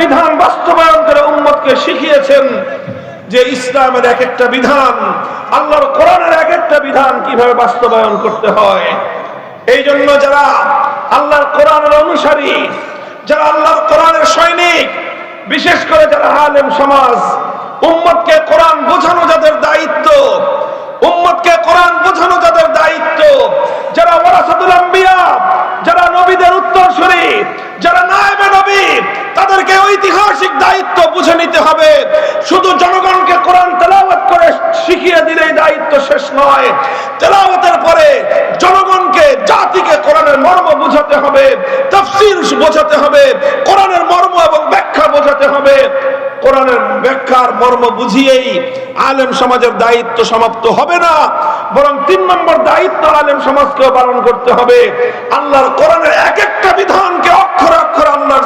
বিধান বাস্তবায়ন করে উম্মতকে শিখিয়েছেন যে ইসলামের এক একটা বিধান, আল্লাহর কোরআনের এক একটা বিধান কীভাবে বাস্তবায়ন করতে হয়। এই জন্য যারা আল্লাহর কোরআনের অনুসারী, যারা আল্লাহর কোরআনের সৈনিক, বিশেষ করে যারা আলেম সমাজ, উম্মতকে কোরআন বোঝানো যাদের দায়িত্ব, উম্মতকে কোরআন বোঝানো যাদের দায়িত্ব, যারা ওয়ারাসাতুল আম্বিয়া, যারা নবীদের উত্তরসূরি যারা নায়েবে নবী, তাদেরকে ঐতিহাসিক দায়িত্ব বুঝে নিতে হবে। শুধু জনগণকে কোরআন তেলাওয়াত করে শিখিয়ে দিলেই দায়িত্ব শেষ নয়। তেলাওয়াতের পরে জনগণকে, জাতিকে কোরআনের মর্ম বোঝাতে হবে, তাফসীর বোঝাতে হবে, কোরআনের মর্ম এবং ব্যাখ্যা বোঝাতে হবে। কোরআনের ব্যাখ্যার মর্ম বুঝিয়েই আলেম সমাজের দায়িত্ব সমাপ্ত হবে না, বরং তিন নম্বর দায়িত্ব আলেম সমাজকেও পালন করতে হবে। আল্লাহর কোরআনের এক একটা বিধানকে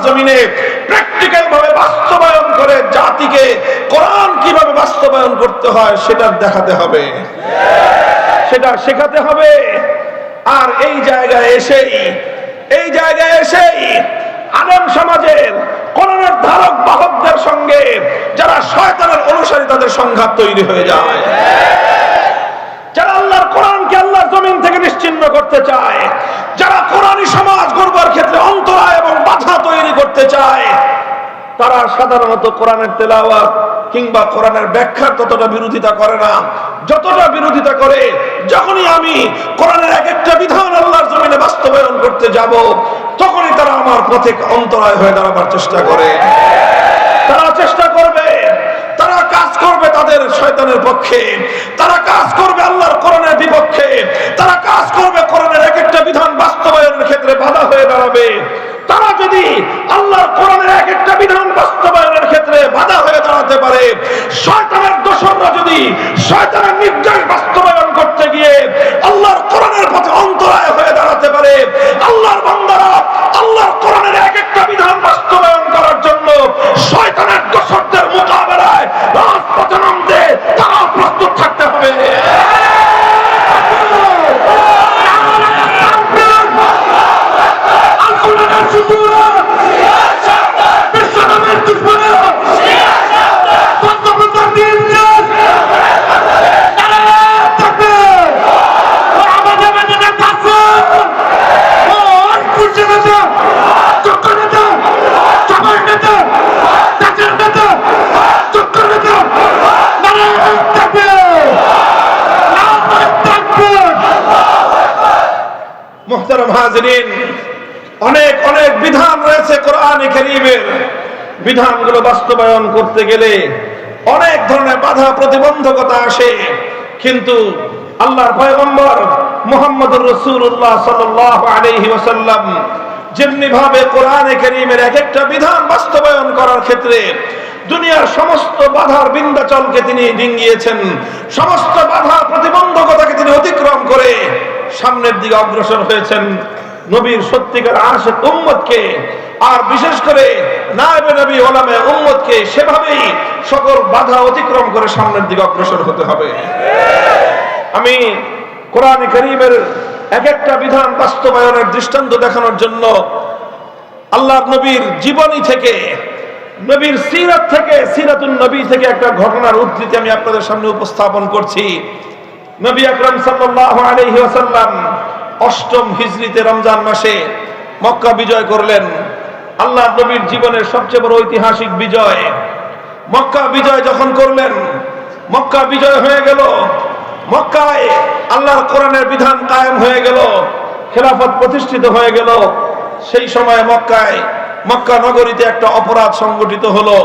জমিনে প্র্যাকটিক্যাল ভাবে বাস্তবায়ন করে জাতিকে কোরআন কীভাবে বাস্তবায়ন করতে হয় সেটা দেখাতে হবে। সেটা শেখাতে হবে। আর এই জায়গায় এসেই, এই জায়গায় এসেই আলেম সমাজের কোরআনের ধারক বাহকদের সঙ্গে যারা শয়তানের অনুসারী তাদের সংঘাত তৈরি হয়ে যায়। যারা আল্লাহর কোরআনকে আল্লাহর জমিন থেকে নিশ্চিন্ন করতে চায়, যারা কোরআনী সমাজ গড়বার ক্ষেত্রে অন্তরায় এবং বাধা তৈরি করতে চায় তারা সাধারণত কোরআনের তেলাওয়াত কিংবা কোরআনের ব্যাখ্যার ততটা বিরোধিতা করে না। যতটা বিরোধিতা করে, যখনই আমি কোরআনের এক একটা বিধান আল্লাহর জমিনে বাস্তবায়ন করতে যাব, তখনই তারা আমার পথে অন্তরায় হয়ে দাঁড়াবার চেষ্টা করে। তারা চেষ্টা করবে, তারা কাজ করবে তাদের শয়তানের পক্ষে। তারা কাজ করবে আল্লাহর কোরআনের বিপক্ষে। তারা কাজ করবে কোরআনের এক একটা বিধান বাস্তবায়নের ক্ষেত্রে বাধা হয়ে দাঁড়াবে। তারা যদি আল্লাহর কোরআনের এক একটা বিধান বাস্তবায়নের ক্ষেত্রে বাধা হয়ে দাঁড়াতে পারে, শয়তানের দোষরা যদি শয়তানের নির্দেশ বাস্তবায়ন করতে গিয়ে আল্লাহর কোরআনের পথে অন্তরায় হয়ে দাঁড়াতে মোহতারাম হাজরিন, অনেক অনেক বিধান রয়েছে কোরআন করিমের। বিধানগুলো বাস্তবায়ন করতে গেলে অনেক ধরনের বাধা প্রতিবন্ধকতা আসে। কিন্তু আল্লাহর পয়গম্বর মোহাম্মদুর রসুল্লাহ সাল্লাহ আলহি ওসাল্লাম যেমনি ভাবে কোরআনে করিমের এক একটা বিধান বাস্তবায়ন করার ক্ষেত্রে দুনিয়ার সমস্ত বাধার বিন্দাচলকে তিনি ডিঙ্গিয়েছেন, সমস্ত বাধা প্রতিবন্ধকতাকে তিনি অতিক্রম করে সামনের দিকে অগ্রসর হয়েছেন নবীর সত্যিকার আশে উম্মতকে। আর বিশেষ করে নায়েবে সেভাবেই সকল বাধা অতিক্রম করে সামনের দিকে অগ্রসর হতে হবে। আমি কোরআন করিমের এক একটা বিধান বাস্তবায়নের দৃষ্টান্ত দেখানোর জন্য আল্লাহ নবীর জীবনী থেকে, নবীর সিরাত থেকে সিরাতুল নবী থেকে একটা ঘটনার উদ্ধৃতি আমি আপনাদের সামনে উপস্থাপন করছি। নবী আকরাম সাল্লাল্লাহু আলাইহি ওয়াসাল্লাম অষ্টম হিজরিতে রমজান মাসে মক্কা বিজয় করলেন। আল্লাহ নবীর জীবনের সবচেয়ে বড় ঐতিহাসিক বিজয়। মক্কা বিজয় যখন করলেন, মক্কা বিজয় হয়ে গেল। মক্কায় আল্লাহর কোরআনের বিধান কায়েম হয়ে গেল, খেলাফত প্রতিষ্ঠিত হয়ে গেল। সেই সময় মক্কায়, মক্কা নগরীতে একটা অপরাধ সংগঠিত হলো।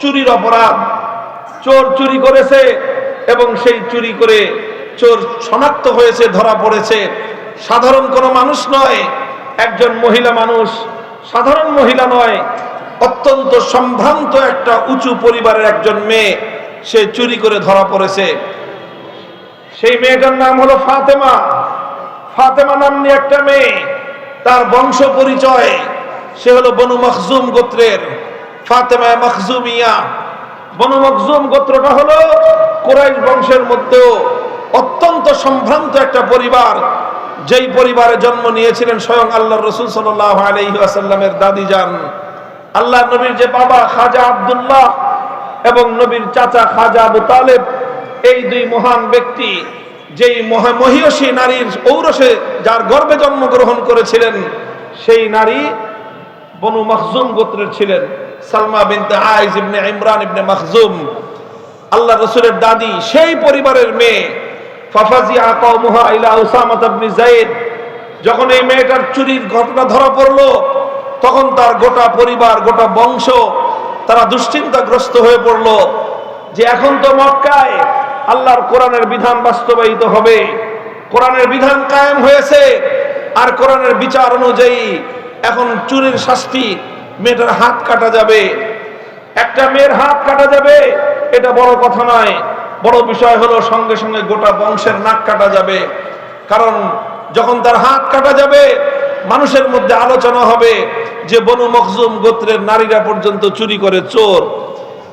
চুরির অপরাধ। চোর চুরি করেছে এবং সেই চুরি করে চোর শনাক্ত হয়েছে, ধরা পড়েছে। সাধারণ কোনো মানুষ নয়, একজন মহিলা মানুষ। সাধারণ মহিলা নয়, অত্যন্ত সম্ভ্রান্ত একটা উঁচু পরিবারের একজন মেয়ে, সে চুরি করে ধরা পড়েছে। সেই মেয়েটার নাম হলো ফাতেমা। ফাতেমা নামনি একটা মেয়ে, তার বংশ পরিচয়, সে হলো বনু মখজুম গোত্রের, ফাতেমা মখজুমিয়া। বনু মখজুম গোত্রটা হলো কোরাইশ বংশের মধ্যেও অত্যন্ত সম্ভ্রান্ত একটা পরিবার। যেই পরিবারে জন্ম নিয়েছিলেন স্বয়ং আল্লাহ রসুল সাল্লাহ আলহি আসাল্লামের দাদি যান আল্লাহ নবীর যে বাবা খাজা আব্দুল্লাহ এবং নবীর চাচা খাজা আবু তালেব, এই দুই মহান ব্যক্তি যেই মহা- মহিয়সী নারীর ঔরসে যার গর্ভে জন্মগ্রহণ করেছিলেন, সেই নারী বনু মখজুম গোত্রের ছিলেন। সালমা বিনতে আইজ ইবনে ইমরান ইবনে মখজুম আল্লাহ রসুলের দাদি, সেই পরিবারের মেয়ে যখন এই মেয়েটার চুরির ঘটনা ধরা পড়ল, তখন তার গোটা পরিবার, গোটা বংশ তারা দুশ্চিন্তাগ্রস্ত হয়ে পড়ল যে এখন তো মক্কায় আল্লাহর কোরআনের বিধান বাস্তবায়িত হবে। কোরআনের বিধান কায়েম হয়েছে আর কোরআনের বিচার অনুযায়ী এখন চুরির শাস্তি মেয়েটার হাত কাটা যাবে। একটা মেয়ের হাত কাটা যাবে, এটা বড় কথা নয়। বড় বিষয় হলো সঙ্গে সঙ্গে গোটা বংশের নাক কাটা যাবে। কারণ যখন তার হাত কাটা যাবে, মানুষের মধ্যে আলোচনা হবে যে বনু মখজুম গোত্রের নারীরা পর্যন্ত চুরি করে চোর।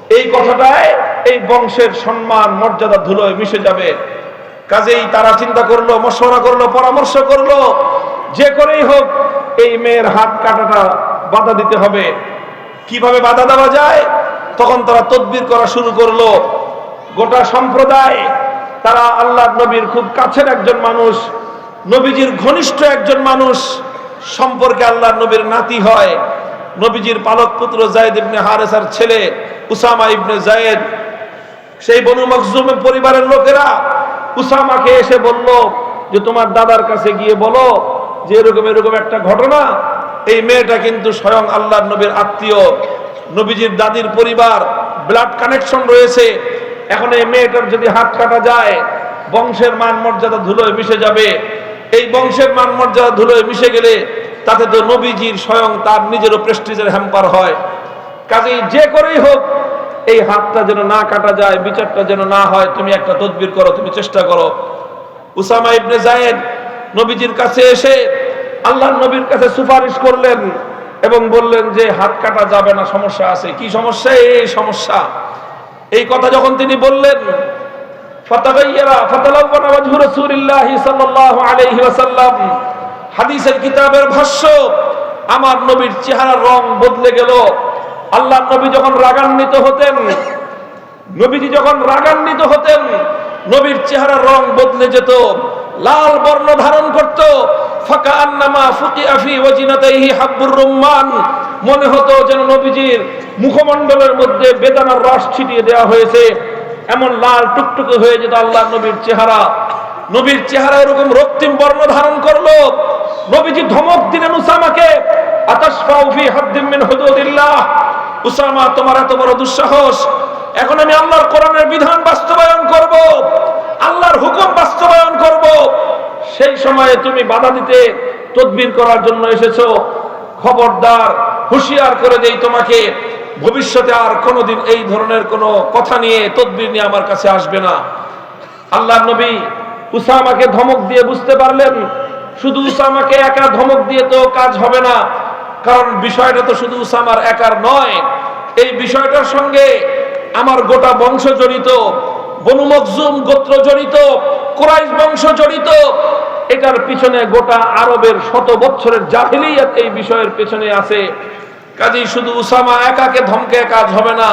এই কথাটায় এই বংশের সম্মান, মর্যাদা ধুলোয় মিশে যাবে। কাজেই তারা চিন্তা করল, মশওয়ারা করল, পরামর্শ করল, যে করেই হোক এই মেয়ের হাত কাটাটা বাধা দিতে হবে। কীভাবে বাধা দেওয়া যায়? তখন তারা তদবির করা শুরু করল। গোটা সম্প্রদায়, তারা আল্লাহ নবীর খুব কাছের একজন মানুষ, নবীজির ঘনিষ্ঠ একজন মানুষ, সম্পর্কে আল্লাহ নবীর নাতি হয়। নবীজির পালক পুত্র জায়েদ ইবনে হারেসার ছেলে উসামা ইবনে জায়েদ। সেই বনু মখজুমের পরিবারের লোকেরা উসামাকে এসে বলল যে, তোমার দাদার কাছে গিয়ে বলো যে, এরকম এরকম একটা ঘটনা। এই মেয়েটা কিন্তু স্বয়ং আল্লাহ নবীর আত্মীয়। নবীজির দাদির পরিবার ব্লাড কানেকশন রয়েছে। এখন এই মেয়েটার যদি হাত কাটা যায়, বংশের মান মর্যাদা ধুলোয় মিশে যাবে। এই বংশের মান মর্যাদা ধুলোয় মিশে গেলে তাতে তো নবীজির স্বয়ং তার নিজেরও প্রেস্টিজের হ্যাম্পার হয়। কাজেই যে করেই হোক, এই হাতটা যেন না কাটা যায়, বিচারটা যেন না হয়, তুমি একটা তদবির করো, তুমি চেষ্টা করো। উসামা ইবনে জায়েদ নবীজির কাছে এসে আল্লাহ নবীর কাছে সুপারিশ করলেন এবং বললেন যে হাত কাটা যাবে না, সমস্যা আছে। কি সমস্যা? এই সমস্যা। এই কথা যখন তিনি বললেন হাদিসের কিতাবের ভাষ্য, আমার নবীর চেহারার রং বদলে গেল। আল্লাহ নবী যখন রাগান্বিত হতেন, নবীজি যখন রাগান্বিত হতেন, নবীর চেহারার রং বদলে যেত, লাল বর্ণ ধারণ করত। ফাঁকা আন্নামা ফুকি আফি ওয়াজিনাতাইহি হাব্বুর রুম্মান মনে হতো যেন নবীজির মুখমণ্ডলের মধ্যে বেদানার রস ছিটিয়ে দেওয়া হয়েছে। এমন লাল টুকটুকে হয়ে যেত আল্লাহ নবীর চেহারা। নবীর চেহারা এরকম রক্তিম বর্ণ ধারণ করল। নবীজি ধমক দিলেন উসামাকে উসামা, তোমার এত বড় দুঃসাহস। এখন আমি আল্লাহর কোরআনের বিধান বাস্তবায়ন করব। আল্লাহর হুকুম বাস্তবায়ন করব। সেই সময়ে তুমি বাধা দিতে তদবির করার জন্য এসেছ। খবরদার হুঁশিয়ার করে দেই তোমাকে। ভবিষ্যতে আর কোনোদিন এই ধরনের কোনো কথা নিয়ে, তদবির নিয়ে আমার কাছে আসবে না। আল্লাহ নবী উসামাকে ধমক দিয়ে বুঝতে পারলেন, শুধু উসামাকে একা ধমক দিয়ে তো কাজ হবে না। কারণ বিষয়টা তো শুধু উসামার একার নয়, এই বিষয়টার সঙ্গে আমার গোটা বংশ জড়িত, বনু মখজুম গোত্র জড়িত, কোরাইশ বংশ জড়িত, এটার পিছনে গোটা আরবের শত বছরের জাহিলিয়াত এই বিষয়ের পেছনে আছে। কাজেই শুধু উসামা একাকে ধমকে কাজ হবে না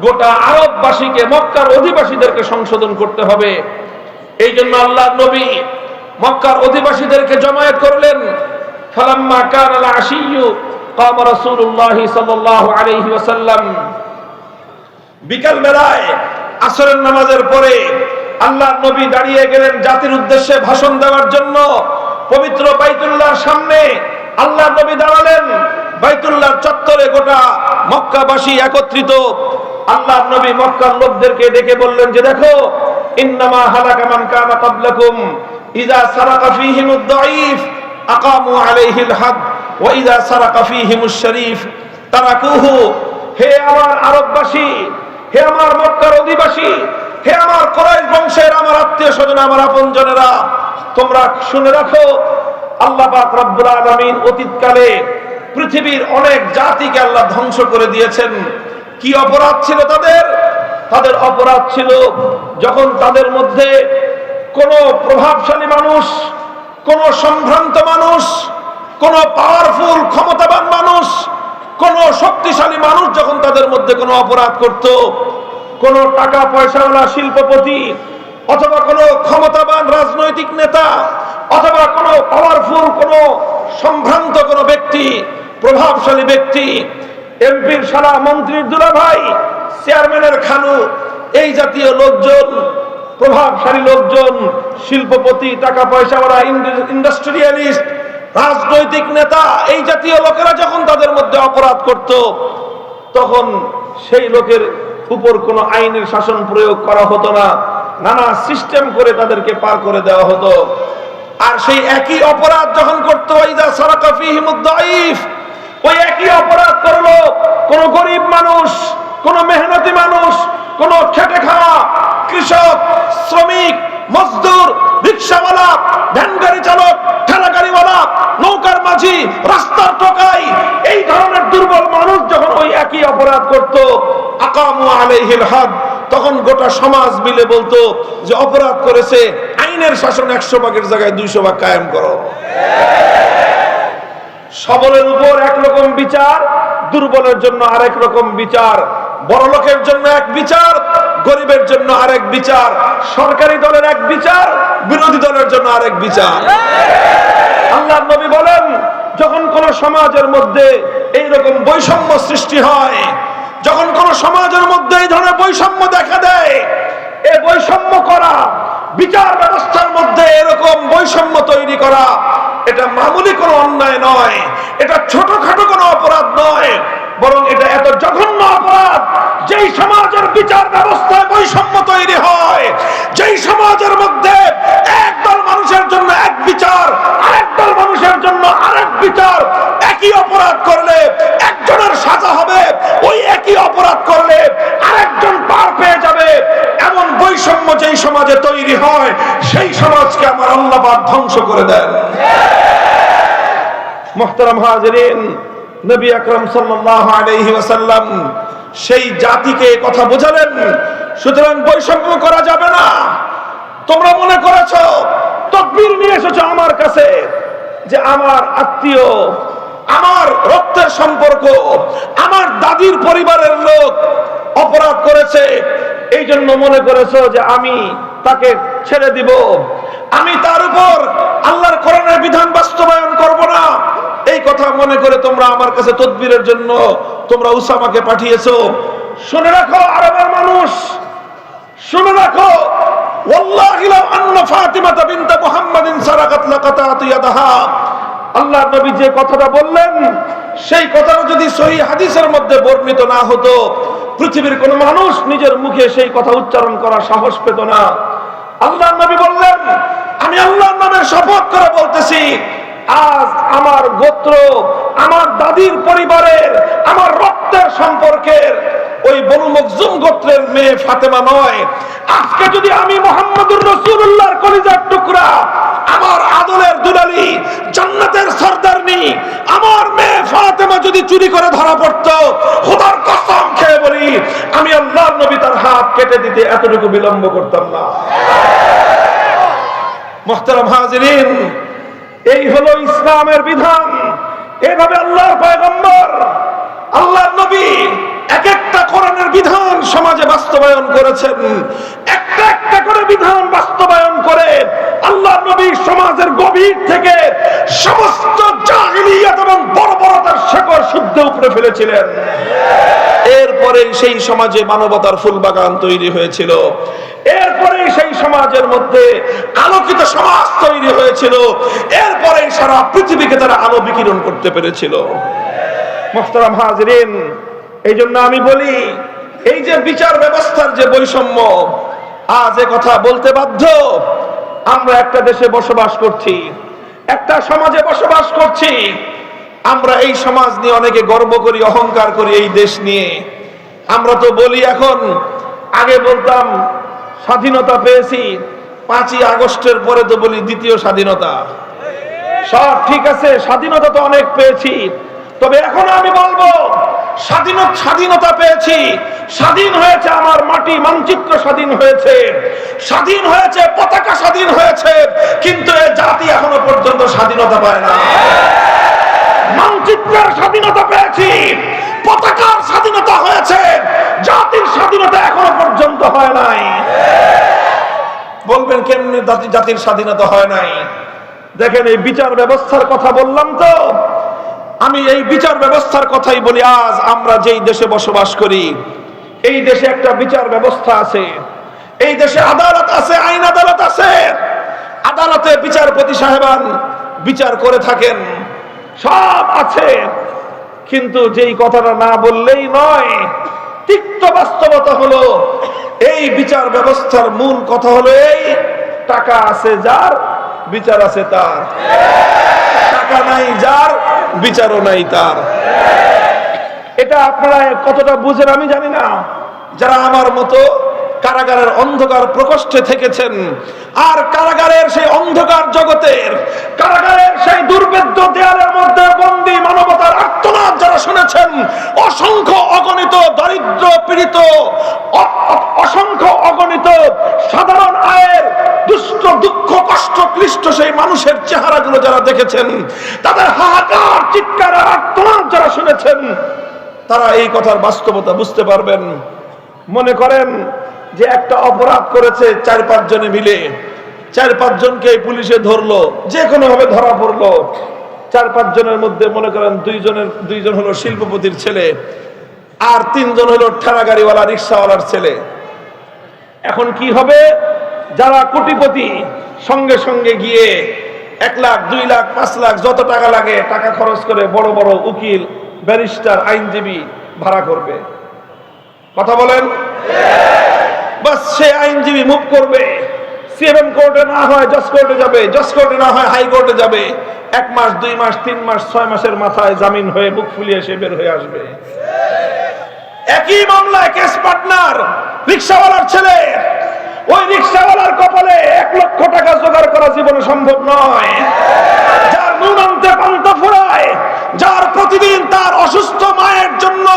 গোটা আরববাসীকে মক্কার অধিবাসীদেরকে সংশোধন করতে হবে এই জন্য আল্লাহ নবী মক্কার অধিবাসীদেরকে জমায়েত করলেন ফালাম্মা কান আল আশিয়্যু قام رسول الله صلى الله عليه وسلم বিকাল বেলায় আসরের নামাজের পরে আল্লাহ নবী দাঁড়িয়ে গেলেন জাতির উদ্দেশ্যে ভাষণ দেওয়ার জন্য পবিত্র বাইতুল্লাহর সামনে আল্লাহ নবী দাঁড়ালেন। বাইতুল্লাহ চত্বরে গোটা মক্কাবাসী একত্রিত। আল্লাহ নবী মক্কার লোকদেরকে ডেকে বললেন যে, দেখো, ইন্নামা হালাকা মান কানা ক্বাবলাকুম, ইযা সারাকা ফীহিমুদ দাঈফ, আকামু আলাইহিল হাদ, ওয়া ইযা সারাকা ফীহিমুশ শরীফ, তারাকুহু, হে আমার আরববাসী, হে আমার মক্কার অধিবাসী, হে আমার কোরাইশ বংশের আমার আত্মীয় স্বজন, আমার আপনজনেরা, তোমরা শুনে রাখো আল্লাহ পাক আলামিন অতীতকালে পৃথিবীর অনেক জাতিকে আল্লাহ ধ্বংস করে দিয়েছেন। কি অপরাধ ছিল তাদের? তাদের অপরাধ ছিল যখন তাদের মধ্যে কোন প্রভাবশালী মানুষ, কোন সম্ভ্রান্ত মানুষ, কোন পাওয়ারফুল ক্ষমতাবান মানুষ, কোন শক্তিশালী মানুষ যখন তাদের মধ্যে কোনো অপরাধ করত, কোন টাকা পয়সাওয়ালা শিল্পপতি অথবা কোনো ক্ষমতাবান রাজনৈতিক নেতা অথবা কোনো পাওয়ারফুল কোনো সম্ভ্রান্ত কোনো ব্যক্তি, প্রভাবশালী ব্যক্তি, এমপির সারা মন্ত্রীর দুলাভাই, চেয়ারম্যানের খানু এই জাতীয় লোকজন, প্রভাবশালী লোকজন, শিল্পপতি টাকা পয়সা পয়সাওয়ালা ইন্ডাস্ট্রিয়ালিস্ট, রাজনৈতিক নেতা, এই জাতীয় লোকেরা যখন তাদের মধ্যে অপরাধ করত, তখন সেই লোকের উপর কোনো আইনের শাসন প্রয়োগ করা হতো না। নানা সিস্টেম করে তাদেরকে পার করে দেওয়া হতো। আর সেই একই অপরাধ যখন করতো ওই একই অপরাধ করল কোন গরিব মানুষ, কোন মেহনতি মানুষ, কোন খেটে খাওয়া কৃষক, শ্রমিক, মজদুর, রিক্সাওয়ালা, ভ্যান গাড়ি চালক, ঠেলা গাড়িওয়ালা, নৌকার মাঝি, রাস্তার টোকাই, এই ধরনের দুর্বল মানুষ যখন ওই একই অপরাধ করত, আকামু আলাইহিল হাদ, তখন গোটা সমাজ মিলে বলতো যে অপরাধ করেছে আইনের শাসন একশো ভাগের জায়গায় দুইশো ভাগ কায়েম করো। সবলের উপর একরকম বিচার, দুর্বলের জন্য আরেক রকম বিচার বড় লোকের জন্য এক বিচার, গরিবের জন্য আরেক বিচার, সরকারি দলের এক বিচার, বিরোধী দলের জন্য আরেক বিচার। আল্লাহ নবী বলেন, যখন কোন সমাজের মধ্যে এই রকম বৈষম্য সৃষ্টি হয়, যখন কোন সমাজের মধ্যে এই ধরনের বৈষম্য দেখা দেয় এই বৈষম্য করা বিচার ব্যবস্থার মধ্যে এরকম বৈষম্য তৈরি করা, এটা মামুলি কোনো অন্যায় নয়, এটা ছোটখাটো কোনো অপরাধ নয়, বরং এটা এত জঘন্য অপরাধ, যেই সমাজের বিচার ব্যবস্থায় বৈষম্য তৈরি হয়, যেই সমাজের মধ্যে একদল মানুষের জন্য এক বিচার, আরেক দল মানুষের জন্য আরেক বিচার একই অপরাধ করলে একজনের সাজা হবে, ওই একই অপরাধ করলে আরেকজন পার পেয়ে যাবে। এমন বৈষম্য যেই সমাজে তৈরি হয়, সেই সমাজকে আমার আল্লাহ ধ্বংস করে দেন। মোহতারাম হাজরিন, নবী আকরম সাল্লাল্লাহু আলাইহি ওয়াসাল্লাম সেই জাতিকে কথা বোঝালেন, সুতরাং বৈষম্য করা যাবে না। তোমরা মনে করেছ, তকবীর নিয়ে এসেছ আমার কাছে যে আমার আত্মীয় আমার রক্তের সম্পর্ক, আমার দাদির পরিবারের লোক অপরাধ করেছে। এই জন্য মনে করেছ যে আমি তাকে ছেড়ে দিব। আমি তার উপর আল্লাহর কোরআনের বিধান বাস্তবায়ন করব না। এই কথা মনে করে তোমরা আমার কাছে তদবিরের জন্য তোমরা উসামাকে পাঠিয়েছো। শুনে রাখো, আরবের মানুষ। শুনে রাখো, ওয়াল্লাহি লাউ আন্না ফাতিমাতা বিনতে মুহাম্মাদিন সারাকাত লাকাতাতু ইয়াদাহা। আল্লাহর নবী যে কথাটা বললেন, সেই কথাটা যদি সহি হাদিসের মধ্যে বর্ণিত না হতো, পৃথিবীর কোন মানুষ নিজের মুখে সেই কথা উচ্চারণ করার সাহস পেত না। আল্লাহর নবী বললেন, আমি আল্লাহর নামে শপথ করে বলতেছি, আজ আমার গোত্র, আমার দাদির পরিবারের, আমার রক্তের সম্পর্কের, ওই বনু মখজুম গোত্রের মেয়ে ফাতেমা নয়। আজকে যদি আমি মোহাম্মদুর রসুল্লাহর কলিজার টুকরা আমার আদলের দুলালি, জান্নাতের সর্দারনি, আমার মেয়ে ফাতেমা যদি চুরি করে ধরা পড়তো, খোদার কসম খেয়ে বলি, আমি আল্লাহর নবী তার হাত কেটে দিতে এতটুকু বিলম্ব করতাম না। মোহতারাম হাজিরিন, এই হলো ইসলামের বিধান। এভাবে আল্লাহর পয়গম্বর, আল্লাহর নবী এক একটা কোরআনের বিধান সমাজে বাস্তবায়ন করেছেন। একটা বিধান বাস্তবায়ন করে আল্লাহ নবী সমাজের গভীর থেকে সমস্ত জাহিলিয়াত এবং শেকড় শুদ্ধ উপরে ফেলেছিলেন। এরপরে সেই সমাজে মানবতার তৈরি হয়েছিল। এরপরে সেই সমাজের মধ্যে আলোকিত সমাজ তৈরি হয়েছিল। এরপরে সারা পৃথিবীকে তারা আলো বিকিরণ করতে পেরেছিল। হাজরিন এই জন্য আমি বলি, এই যে বিচার ব্যবস্থার যে বৈষম্য আজ এ কথা বলতে বাধ্য। আমরা একটা দেশে বসবাস করছি, একটা সমাজে বসবাস করছি। আমরা এই সমাজ নিয়ে অনেকে গর্ব করি, অহংকার করি এই দেশ নিয়ে। আমরা তো বলি এখন, আগে বলতাম, স্বাধীনতা পেয়েছি, পাঁচই আগস্টের পরে তো বলি দ্বিতীয় স্বাধীনতা। সব ঠিক আছে, স্বাধীনতা তো অনেক পেয়েছি, তবে এখন আমি বলব স্বাধীনতা স্বাধীনতা পেয়েছি। স্বাধীন হয়েছে আমার মাটি, মানচিত্র স্বাধীন হয়েছে। স্বাধীন হয়েছে, পতাকা স্বাধীন হয়েছে। কিন্তু এ জাতি এখনও পর্যন্ত স্বাধীনতা পায় না। মানচিত্রের স্বাধীনতা পেয়েছি। পতাকার স্বাধীনতা হয়েছে। জাতির স্বাধীনতা এখনও পর্যন্ত হয় নাই। বলবেন কেমনি জাতির স্বাধীনতা হয় নাই? দেখেন এই বিচার ব্যবস্থার কথা বললাম তো। আমি এই বিচার ব্যবস্থার কথাই বলি, আজ আমরা যেই দেশে বসবাস করি, এই দেশে একটা বিচার ব্যবস্থা আছে। এই দেশে আদালত আছে, আইন আদালত আছে। আদালতে বিচারপতি সাহেবান বিচার করে থাকেন, সব আছে। কিন্তু যেই কথাটা না বললেই নয়, তিক্ত বাস্তবতা হলো, এই বিচার ব্যবস্থার মূল কথা হলো এই, টাকা আছে যার, বিচার আছে তার। টাকা নাই যার বিচারও নাই তার। এটা আপনারা কতটা বুঝেন আমি জানি না। যারা আমার মতো কারাগারের অন্ধকার প্রকোষ্ঠে থেকেছেন, আর কারাগারের সেই অন্ধকার জগতের, কারাগারের সেই দুর্বেদ্য দেয়ালের মধ্যে বন্দী মানবতার আত্মনাদ যারা শুনেছেন, অসংখ্য অগণিত দরিদ্র পীড়িত অসংখ্য অগণিত সাধারণ দুষ্ট দুঃখ, কষ্ট, ক্লিষ্ট সেই মানুষের চেহারাগুলো যারা দেখেছেন, তাদের হাহাকার, চিৎকার যারা শুনেছেন, তারা এই কথার বাস্তবতা বুঝতে পারবেন। মনে করেন যে একটা অপরাধ করেছে চার পাঁচ জনে মিলে। চার পাঁচ জনকে পুলিশে ধরলো, যে কোনো ভাবে ধরা পড়ল। চার পাঁচ জনের মধ্যে মনে করেন দুইজনের, দুইজন হলো শিল্পপতির ছেলে, আর তিনজন হলো ঠেলা গাড়িওয়ালা রিক্সাওয়ালার ছেলে। এখন কি হবে? যারা কোটিপতি, সঙ্গে সঙ্গে গিয়ে এক লাখ, দুই লাখ, পাঁচ লাখ যত টাকা লাগে, টাকা খরচ করে বড় বড় উকিল, ব্যারিস্টার, আইনজীবী ভাড়া করবে। কথা বলেন? বাস সে আইনজীবী মুভ করবে। সিএম কোর্টে না হয় জজ কোর্টে যাবে, জজ কোর্টে না হয় হাই কোর্টে যাবে। এক মাস, দুই মাস, তিন মাস, ছয় মাসের মাথায় জামিন হয়ে বুক ফুলিয়ে সে বের হয়ে আসবে। একই মামলায় কেস পার্টনার রিক্সাওয়ালার ছেলে ওই রিক্সাওয়ালার কপালে এক লক্ষ টাকা জোগাড় করা জীবনে সম্ভব নয়। যার নুন আনতে পান্তা ফুরায়, যার প্রতিদিন তার অসুস্থ মায়ের জন্য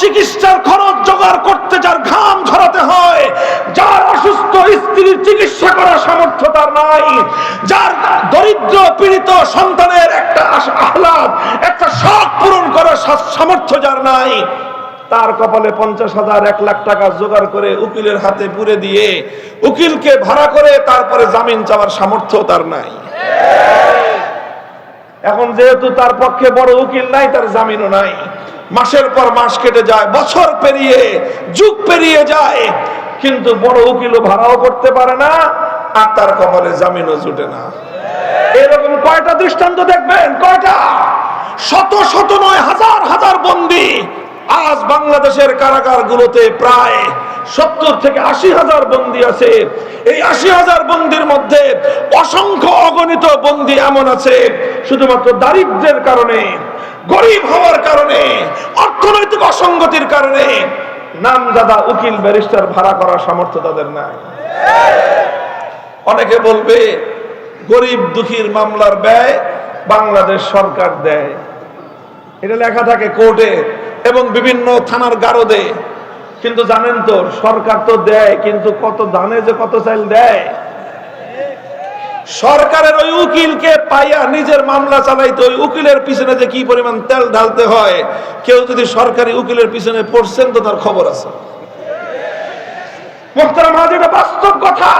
চিকিৎসার খরচ জোগাড় করতে যার ঘাম ঝরাতে হয়, যার অসুস্থ স্ত্রীর চিকিৎসা করার সামর্থ্য তার নাই, যার দরিদ্র পীড়িত সন্তানের একটা আহ্লাদ, একটা শখ পূরণ করার সামর্থ্য যার নাই। তার কপালে পঞ্চাশ হাজার, এক লাখ টাকা জোগাড় করে উকিলের হাতে পুরে দিয়ে উকিলকে ভাড়া করে তারপরে জামিন চাওয়ার সামর্থ্য তার নাই। এখন যেহেতু তার পক্ষে বড় উকিল নাই, তার জামিনও নাই। মাসের পর মাস কেটে যায়, বছর পেরিয়ে, যুগ পেরিয়ে যায়, কিন্তু বড় উকিলও ভাড়াও করতে পারে না, আর তার কপালে জামিনও জুটে না। এরকম কয়টা দৃষ্টান্ত দেখবেন? কয়টা? শত শত নয়, হাজার হাজার বন্দী আজ বাংলাদেশের কারাগার গুলোতে প্রায় সত্তর থেকে আশি হাজার বন্দী আছে। এই আশি হাজার বন্দির মধ্যে অসংখ্য অগণিত বন্দী এমন আছে, শুধুমাত্র দারিদ্র্যের কারণে, গরিব হওয়ার কারণে, অর্থনৈতিক অসঙ্গতির কারণে নামজাদা উকিল ব্যারিস্টার ভাড়া করার সামর্থ্য তাদের নাই। অনেকে বলবে, গরিব দুঃখীর মামলার ব্যয় বাংলাদেশ সরকার দেয়। এটা লেখা থাকে কোর্টে এবং বিভিন্ন থানার গারদে। কিন্তু জানেন তো, সরকার তো দেয়, কিন্তু কত দানে যে কত চাইল দেয়। সরকারের ওই উকিলকে পাইয়া নিজের মামলা চালাইতে ওই উকিলের পিছনে যে কি পরিমাণ তেল ঢালতে হয়, কেউ যদি সরকারি উকিলের পিছনে পড়ছেন তো তার খবর আছে। বাস্তব কথা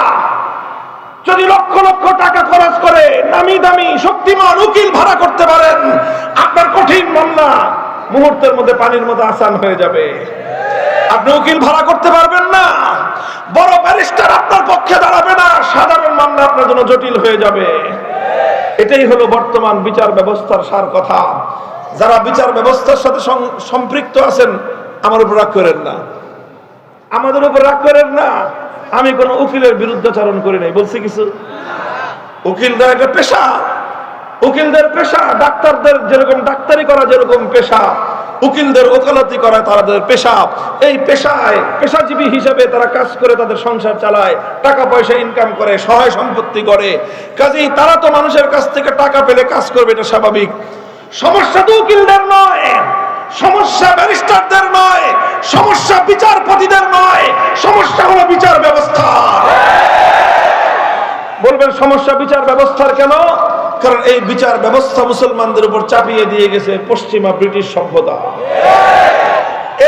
যদি লক্ষ লক্ষ টাকা খরচ করে নামি দামি শক্তিমান উকিল ভাড়া করতে পারেন আপনার কঠিন মামলা মুহূর্তের মধ্যে পানির মতো আসান হয়ে যাবে। আপনি উকিল ভাড়া করতে পারবেন না। বড় ব্যারিস্টার আপনার পক্ষে দাঁড়াবে না। সাধারণ মামলা আপনার জন্য জটিল হয়ে যাবে। এটাই হলো বর্তমান বিচার ব্যবস্থার সার কথা। যারা বিচার ব্যবস্থার সাথে সম্পৃক্ত আছেন, আমার উপর রাগ করেন না। আমাদের উপর রাগ করেন না। আমি কোন উকিলের বিরুদ্ধাচরণ করি নাই। বলছি কিছু? উকিলরা একটা পেশা। উকিলদের পেশা, ডাক্তারদের যেরকম ডাক্তারি করা, যেরকম পেশা। উকিলদের ওকালতি করা, তাদের পেশা। এই পেশায়, পেশাজীবী হিসেবে তারা কাজ করে, তাদের সংসার চালায়, টাকা পয়সা ইনকাম করে, সহায় সম্পত্তি করে কাজেই তারা তো মানুষের কাছ থেকে টাকা পেলে কাজ করবে, এটা স্বাভাবিক। সমস্যা তো উকিলদের নয়, সমস্যা ব্যারিস্টারদের নয়, সমস্যা বিচারপতিদের নয়, সমস্যা হলো বিচার ব্যবস্থা। বলবেন, সমস্যা বিচার ব্যবস্থার কেন? কারণ এই বিচার ব্যবস্থা মুসলমানদের উপর চাপিয়ে দিয়ে গেছে পশ্চিমা ব্রিটিশ সভ্যতা।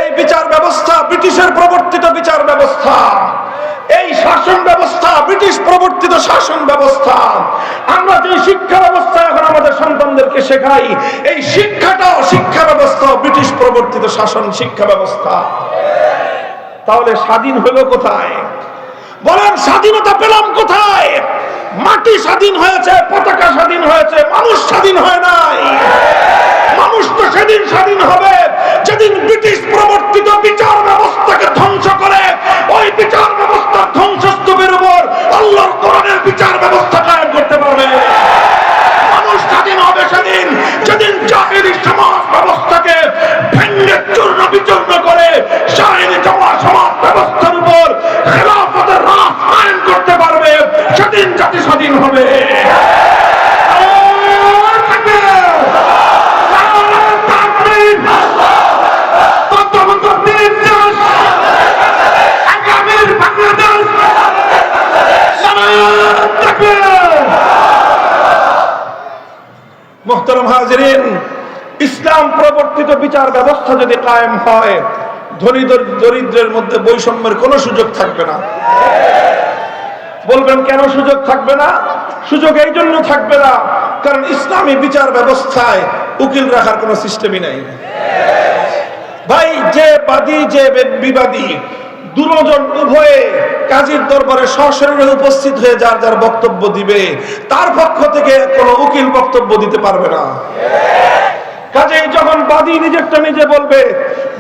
এই বিচার ব্যবস্থা ব্রিটিশের প্রবর্তিত বিচার ব্যবস্থা। এই শাসন ব্যবস্থা ব্রিটিশ প্রবর্তিত শাসন ব্যবস্থা। আমরা যে শিক্ষা ব্যবস্থা এখন আমাদের সন্তানদেরকে শেখাই, এই শিক্ষাটাও শিক্ষা ব্যবস্থা, ব্রিটিশ প্রবর্তিত শাসন শিক্ষা ব্যবস্থা। তাহলে স্বাধীন হলো কোথায়? বলেন, স্বাধীনতা পেলাম কোথায়? মাটি স্বাধীন হয়েছে, পতাকা স্বাধীন হয়েছে, মানুষ স্বাধীন হয় নাই। মানুষ তো সেদিন স্বাধীন হবে, যেদিন ব্রিটিশ প্রবর্তিত বিচার ব্যবস্থাকে ধ্বংস করে, ওই বিচার ব্যবস্থার ধ্বংসস্তূপের উপর আল্লাহর কোরআনের বিচার ব্যবস্থা কায়েম করতে পারবে। মানুষ স্বাধীন হবে সেদিন, যেদিন জাহিরি সমাজ ব্যবস্থাকে ভেঙ্গে চূর্ণ বিচূর্ণ করে শাহিনী জমা সমাজ ব্যবস্থার উপর খেলাফতের রাস কায়েম করতে পারবে সেদিন জাতি স্বাধীন হবে আল্লাহু আকবার! আল্লাহু তাকবীর! বঙ্গবন্ধু বীর দেশ! আল্লাহু তাকবীর! মোহতরম হাজিরিন, ইসলাম প্রবর্তিত বিচার ব্যবস্থা যদি কায়েম হয়, ধনী দরিদ্রের মধ্যে বৈষম্যের কোনো সুযোগ থাকবে না বলবেন, কেন সুযোগ থাকবে না? সুযোগ এই জন্য থাকবে না, কারণ ইসলামী বিচার ব্যবস্থায় উকিল রাখার কোনো সিস্টেমই নাই। ভাই, যে বাদী, যে বিবাদী, দুজন উভয়ে কাজীর দরবারে সশরীরে উপস্থিত হয়ে যার যার বক্তব্য দিবে, তার পক্ষ থেকে কোনো উকিল বক্তব্য দিতে পারবে না। কাজেই যখন বাদী নিজেরটা নিজে বলবে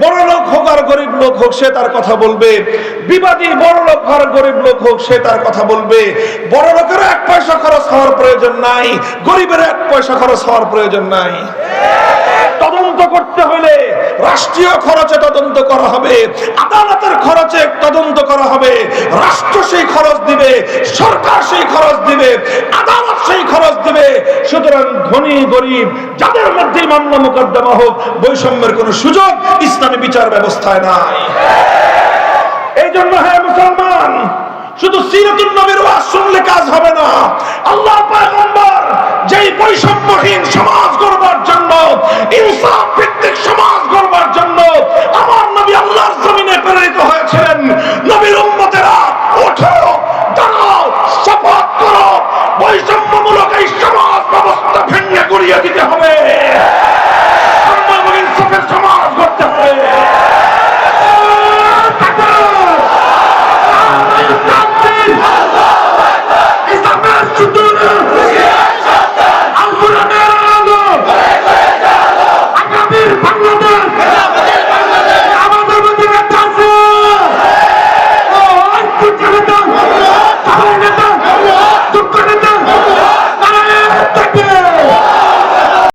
বড় লোক হোক আর গরিব লোক হোক, সে তার কথা বলবে। বিবাদী বড় লোক আর গরিব লোক হোক, সে তার কথা বলবে। বড় লোকেরও এক পয়সা খরচ হওয়ার প্রয়োজন নাই গরিবের এক পয়সা খরচ হওয়ার প্রয়োজন নাই। তদন্ত করতে হলে রাষ্ট্রীয় খরচে তদন্ত করা হবে, আদালতের খরচে তদন্ত করা হবে, রাষ্ট্র সেই খরচ দিবে, সরকার সেই খরচ দিবে, আদালত সেই খরচ দিবে। সুতরাং ধনী, গরিব, যাদের মধ্যে মামলা মোকদ্দমা হোক, বৈষম্যের কোনো সুযোগ ইসলামী বিচার ব্যবস্থায় নাই। এই জন্য হ্যাঁ মুসলমান শুধু সিরাতুল নবীর ওয়াজ শুনলে কাজ হবে না। আল্লাহ পয়গম্বর যেই বৈষম্যহীন সমাজ গড়বার জন্য ইনসাফ